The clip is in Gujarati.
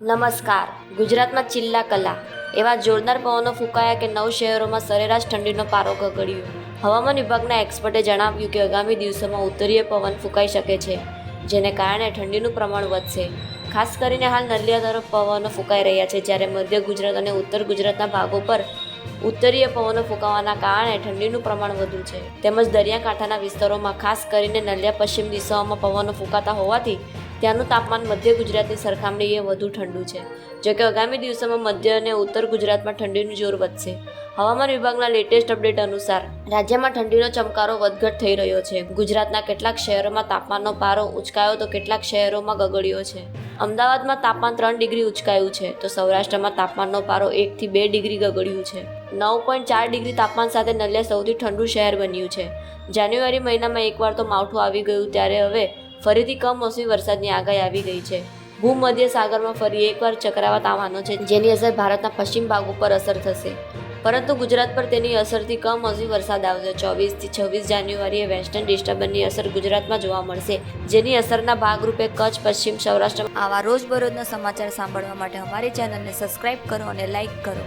નમસ્કાર. ગુજરાતમાં ચિલ્લા કલા. એવા જોરદાર પવનો ફૂંકાયા કે નવ શહેરોમાં સરેરાશ ઠંડીનો પારો ગગડ્યો. હવામાન વિભાગના એક્સપર્ટે જણાવ્યું કે આગામી દિવસોમાં ઉત્તરીય પવન ફૂંકાઈ શકે છે, જેને કારણે ઠંડીનું પ્રમાણ વધશે. ખાસ કરીને હાલ નલિયા તરફ પવનો ફૂંકાઈ રહ્યા છે, જ્યારે મધ્ય ગુજરાત અને ઉત્તર ગુજરાતના ભાગો પર ઉત્તરીય પવનો ફૂંકાવાના કારણે ઠંડીનું પ્રમાણ વધુ છે. તેમજ દરિયાકાંઠાના વિસ્તારોમાં, ખાસ કરીને નલિયા પશ્ચિમ દિશાઓમાં પવનો ફૂંકાતા હોવાથી ત્યાંનું તાપમાન મધ્ય ગુજરાતની સરખામણીએ વધુ ઠંડુ છે, જો કે આગામી દિવસોમાં મધ્ય અને ઉત્તર ગુજરાતમાં ઠંડીનું જોર વધશે. હવામાન વિભાગના લેટેસ્ટ અપડેટ અનુસાર, રાજ્યમાં ઠંડીનો ચમકારો વધઘટ થઈ રહ્યો છે. ગુજરાતના કેટલાક શહેરોમાં તાપમાનનો પારો ઉંચકાયો તો કેટલાક શહેરોમાં ગગડ્યો છે. અમદાવાદમાં તાપમાન ત્રણ ડિગ્રી ઉંચકાયું છે, તો સૌરાષ્ટ્રમાં તાપમાનનો પારો એકથી બે ડિગ્રી ગગડ્યું છે. નવ પોઈન્ટ ચાર ડિગ્રી તાપમાન સાથે નલિયા સૌથી ઠંડુ શહેર બન્યું છે. જાન્યુઆરી મહિનામાં એકવાર તો માવઠું આવી ગયું, ત્યારે હવે ફરીથી કમોસમી વરસાદની આગાહી આવી ગઈ છે. ભૂમધ્ય સાગરમાં ફરી એકવાર ચક્રાવાત આવવાનો છે, જેની અસર ભારતના પશ્ચિમ ભાગ ઉપર અસર થશે. પરંતુ ગુજરાત પર તેની અસરથી કમોસમી વરસાદ આવશે. ચોવીસથી છવ્વીસ જાન્યુઆરીએ વેસ્ટર્ન ડિસ્ટર્બન્સની અસર ગુજરાતમાં જોવા મળશે, જેની અસરના ભાગરૂપે કચ્છ, પશ્ચિમ સૌરાષ્ટ્રમાં આવા રોજબરોજના સમાચાર સાંભળવા માટે અમારી ચેનલને સબસ્ક્રાઇબ કરો અને લાઇક કરો.